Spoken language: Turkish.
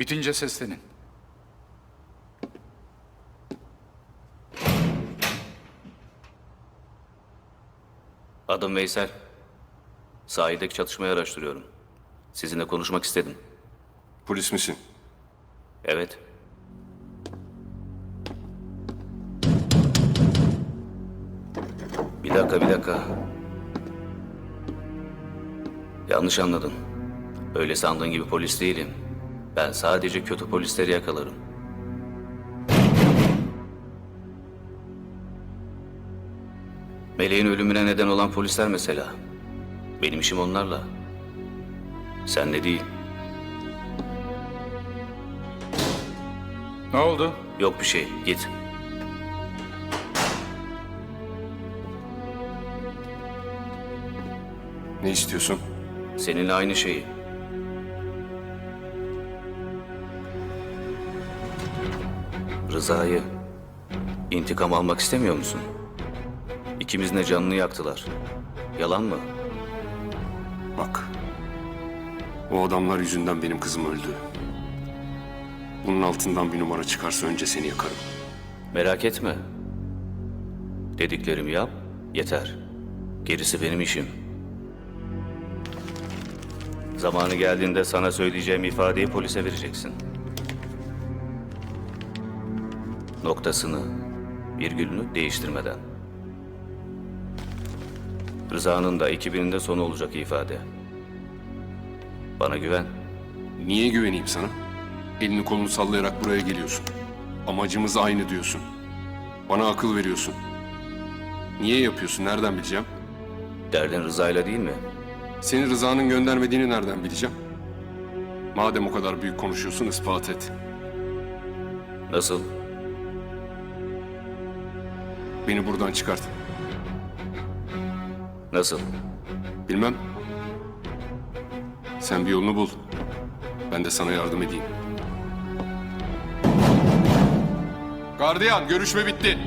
Bitince seslenin. Adım Veysel. Sahildeki çatışmayı araştırıyorum. Sizinle konuşmak istedim. Polis misin? Evet. Bir dakika, bir dakika. Yanlış anladın. Öyle sandığın gibi polis değilim. Ben sadece kötü polisleri yakalarım. Meleğin ölümüne neden olan polisler mesela. Benim işim onlarla. Sen de değil. Ne oldu? Yok bir şey. Git. Ne istiyorsun? Seninle aynı şeyi. Rıza'yı intikam almak istemiyor musun? İkimizin de canını yaktılar. Yalan mı? Bak. O adamlar yüzünden benim kızım öldü. Bunun altından bir numara çıkarsa önce seni yakarım. Merak etme. Dediklerimi yap, yeter. Gerisi benim işim. Zamanı geldiğinde sana söyleyeceğim ifadeyi polise vereceksin. Noktasını, virgülünü değiştirmeden. Rıza'nın da ekibinin de sonu olacak ifade. Bana güven. Niye güveneyim sana? Elini kolunu sallayarak buraya geliyorsun. Amacımız aynı diyorsun. Bana akıl veriyorsun. Niye yapıyorsun? Nereden bileceğim? Derdin Rıza'yla değil mi? Seni Rıza'nın göndermediğini nereden bileceğim? Madem o kadar büyük konuşuyorsun ispat et. Nasıl? Beni buradan çıkart. Nasıl? Bilmem. Sen bir yolunu bul. Ben de sana yardım edeyim. Gardiyan görüşme bitti.